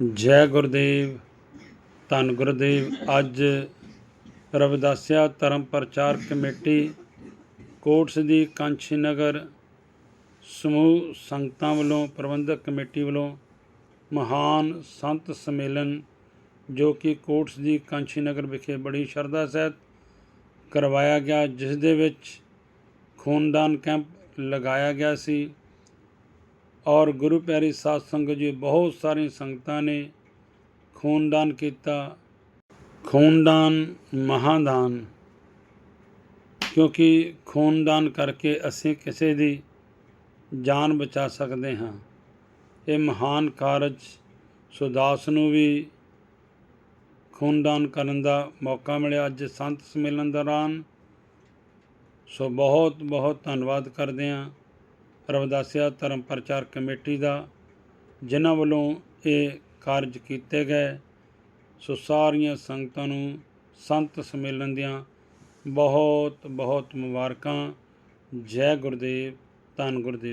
ਜੈ ਗੁਰਦੇਵ, ਧੰਨ ਗੁਰਦੇਵ। ਅੱਜ ਰਵਿਦਾਸਿਆ ਧਰਮ ਪ੍ਰਚਾਰ ਕਮੇਟੀ ਕੋਟਸ ਦੀ ਕਾਂਛੀ ਨਗਰ ਸਮੂਹ ਸੰਗਤਾਂ ਵੱਲੋਂ, ਪ੍ਰਬੰਧਕ ਕਮੇਟੀ ਵੱਲੋਂ ਮਹਾਨ ਸੰਤ ਸੰਮੇਲਨ, ਜੋ ਕਿ ਕੋਟਸ ਦੀ ਕਾਂਛੀ ਨਗਰ ਵਿਖੇ ਬੜੀ ਸ਼ਰਧਾ ਸਹਿਤ ਕਰਵਾਇਆ ਗਿਆ, ਜਿਸ ਦੇ ਵਿੱਚ ਖੂਨਦਾਨ ਕੈਂਪ ਲਗਾਇਆ ਗਿਆ ਸੀ। ਔਰ ਗੁਰੂ ਪਿਆਰੀ ਸਾਧ ਸੰਗਤ ਜੀ, ਬਹੁਤ ਸਾਰੀ ਸੰਗਤਾਂ ਨੇ ਖੂਨਦਾਨ ਕੀਤਾ। ਖੂਨਦਾਨ ਮਹਾਦਾਨ, ਕਿਉਂਕਿ ਖੂਨਦਾਨ ਕਰਕੇ ਅਸੀਂ ਕਿਸੇ ਦੀ ਜਾਨ ਬਚਾ ਸਕਦੇ ਹਾਂ। ਇਹ ਮਹਾਨ ਕਾਰਜ ਸੁਦਾਸ ਨੂੰ ਵੀ ਖੂਨਦਾਨ ਕਰਨ ਦਾ ਮੌਕਾ ਮਿਲਿਆ ਅੱਜ ਸੰਤ ਸੰਮੇਲਨ ਦੌਰਾਨ। ਸੋ ਬਹੁਤ ਬਹੁਤ ਧੰਨਵਾਦ ਕਰਦੇ ਹਾਂ। ਰਵਿਦਾਸਿਆ ਧਰਮ ਪ੍ਰਚਾਰ ਕਮੇਟੀ ਦਾ, ਜਿਨ੍ਹਾਂ ਵੱਲੋਂ ਇਹ ਕਾਰਜ ਕੀਤੇ ਗਏ। ਸੋ ਸਾਰੀਆਂ ਸੰਗਤਾਂ ਨੂੰ ਸੰਤ ਸੰਮੇਲਨ ਦੀਆਂ ਬਹੁਤ ਬਹੁਤ ਮੁਬਾਰਕਾਂ। ਜੈ ਗੁਰਦੇਵ, ਧੰਨ ਗੁਰਦੇਵ।